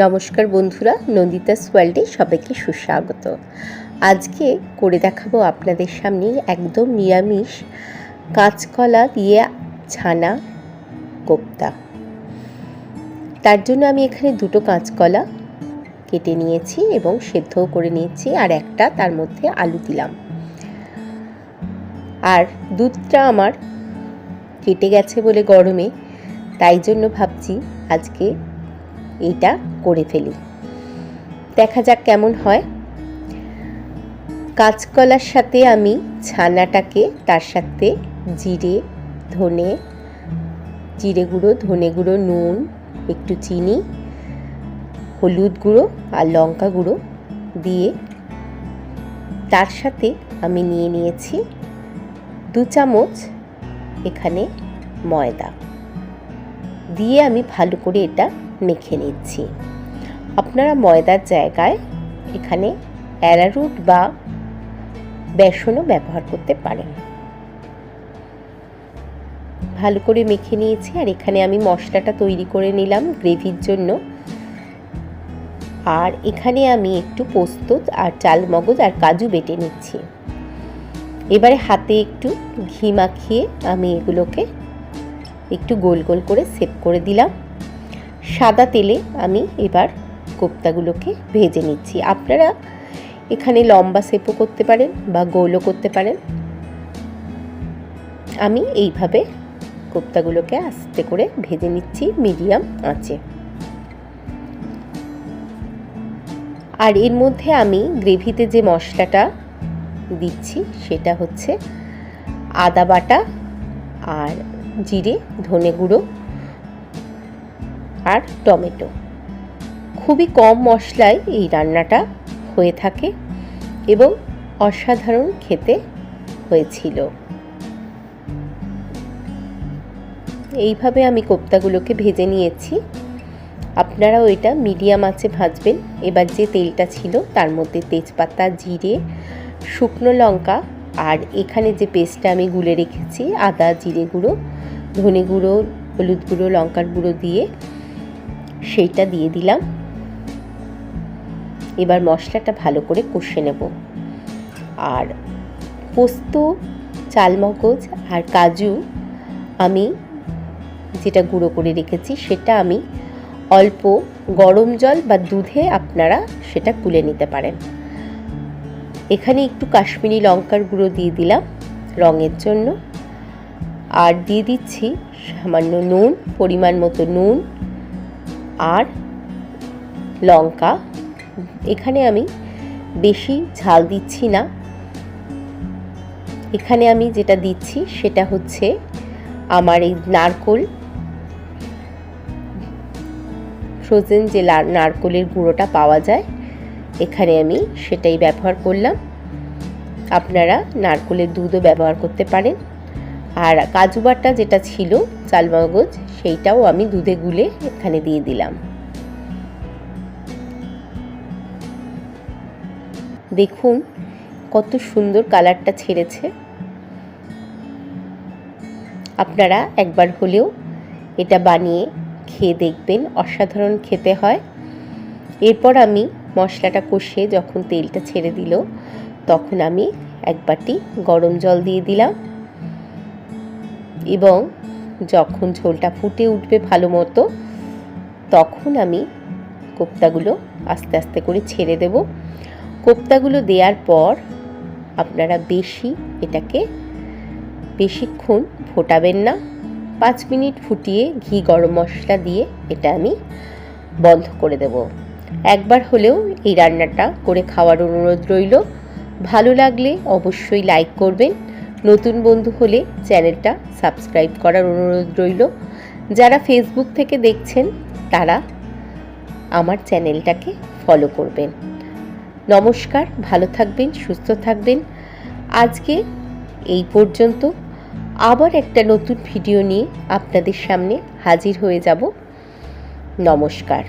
নমস্কার বন্ধুরা, নন্দিতা ওয়ার্ল্ডে সবাইকে সুস্বাগত। আজকে করে দেখাবো আপনাদের সামনে একদম নিরামিষ কাঁচকলা দিয়ে ছানা কোপ্তা। তার জন্য আমি এখানে দুটো কাঁচকলা কেটে নিয়েছি এবং সেদ্ধও করে নিয়েছি আর একটা তার মধ্যে আলু দিলাম। আর দুধটা আমার কেটে গেছে বলে গরমে, তাই জন্য ভাবছি আজকে এইটা করে ফেলি। দেখা যাক কেমন হয়। কাঁচকলার সাথে আমি ছানাটাকে তার সাথে জিরে, ধনে, জিরে গুঁড়ো, ধনে গুঁড়ো, নুন, একটু চিনি, হলুদ গুঁড়ো আর লঙ্কা গুঁড়ো দিয়ে তার সাথে আমি নিয়ে নিয়েছি দু চামচ এখানে ময়দা। দিয়ে আমি ভালো করে এটা মেখে নিচ্ছি। আপনারা ময়দার জায়গায় এখানে অ্যারারুট বা বেসনও ব্যবহার করতে পারেন। ভালো করে মেখে নিয়েছি আর এখানে আমি মশলাটা তৈরি করে নিলাম গ্রেভির জন্য। আর এখানে আমি একটু পোস্ত আর চাল মগজ আর কাজু বেটে নিচ্ছি। এবারে হাতে একটু ঘি মাখিয়ে আমি এগুলোকে একটু গোল গোল করে সেভ করে দিলাম। সাদা তেলে আমি এবার কোপ্তাগুলোকে ভেজে নিচ্ছি। আপনারা এখানে লম্বা সেপও করতে পারেন বা গোলও করতে পারেন। আমি এইভাবে কোপ্তাগুলোকে আস্তে করে ভেজে নিচ্ছি মিডিয়াম আঁচে। আর এর মধ্যে আমি গ্রেভিতে যে মশলাটা দিচ্ছি, সেটা হচ্ছে আদা বাটা আর জিরে, ধনে গুঁড়ো আর টমেটো। খুবই কম মশলায় এই রান্নাটা হয়ে থাকে এবং অসাধারণ খেতে হয়েছিল। এইভাবে আমি কোপ্তাগুলোকে ভেজে নিয়েছি। আপনারাও এটা মিডিয়াম আঁচে ভাজবেন। এবার যে তেলটা ছিল তার মধ্যে তেজপাতা, জিরে, শুকনো লঙ্কা আর এখানে যে পেস্টটা আমি গুলে রেখেছি, আদা, জিরে গুঁড়ো, ধনে গুঁড়ো, হলুদ গুঁড়ো, লঙ্কার গুঁড়ো দিয়ে সেইটা দিয়ে দিলাম। এবার মশলাটা ভালো করে কষে নেব। আর পোস্ত, চালমগজ আর কাজু আমি যেটা গুঁড়ো করে রেখেছি সেটা আমি অল্প গরম জল বা দুধে আপনারা সেটা গুলে নিতে পারেন। এখানে একটু কাশ্মীরি লঙ্কার গুঁড়ো দিয়ে দিলাম রঙের জন্য। আর দিয়ে দিচ্ছি সামান্য নুন, পরিমাণ মতো নুন আর লঙ্কা। এখানে আমি বেশি ঝাল দিচ্ছি না। এখানে আমি যেটা দিচ্ছি সেটা হচ্ছে আমার এই নারকোল। ফ্রোজেন যে নারকোলের গুঁড়োটা পাওয়া যায়, এখানে আমি সেটাই ব্যবহার করলাম। আপনারা নারকোলের দুধও ব্যবহার করতে পারেন। আর কাজু বাটা যেটা ছিল চালমগজ সেইটাও আমি দুধে গুলে এখানে দিয়ে দিলাম। দেখুন, কত সুন্দর কালারটা ছেড়েছে। আপনারা একবার হলেও এটা বানিয়ে খেয়ে দেখবেন, অসাধারণ খেতে হয়। এরপর আমি মশলাটা কষিয়ে যখন তেলটা ছেড়ে দিল, তখন আমি এক বাটি গরম জল দিয়ে দিলাম। এবং যখন ঝোলটা ফুটে উঠবে ভালো মতো, তখন আমি কোপ্তাগুলো আস্তে আস্তে করে ছেড়ে দেব। কোপ্তাগুলো দেওয়ার পর আপনারা বেশি এটাকে বেশিক্ষণ ফোটাবেন না। পাঁচ মিনিট ফুটিয়ে ঘি গরম মশলা দিয়ে এটা আমি বন্ধ করে দেব। একবার হলেও এই রান্নাটা করে খাওয়ার অনুরোধ রইল। ভালো লাগলে অবশ্যই লাইক করবেন। নতুন বন্ধু হলে চ্যানেলটা সাবস্ক্রাইব করার অনুরোধ রইল। যারা ফেসবুক থেকে দেখছেন, তারা আমার চ্যানেলটাকে ফলো করবেন। নমস্কার, ভালো থাকবেন, সুস্থ থাকবেন। আজকে এই পর্যন্ত আবার একটা নতুন ভিডিও নিয়ে আপনাদের সামনে হাজির হয়ে যাব। নমস্কার।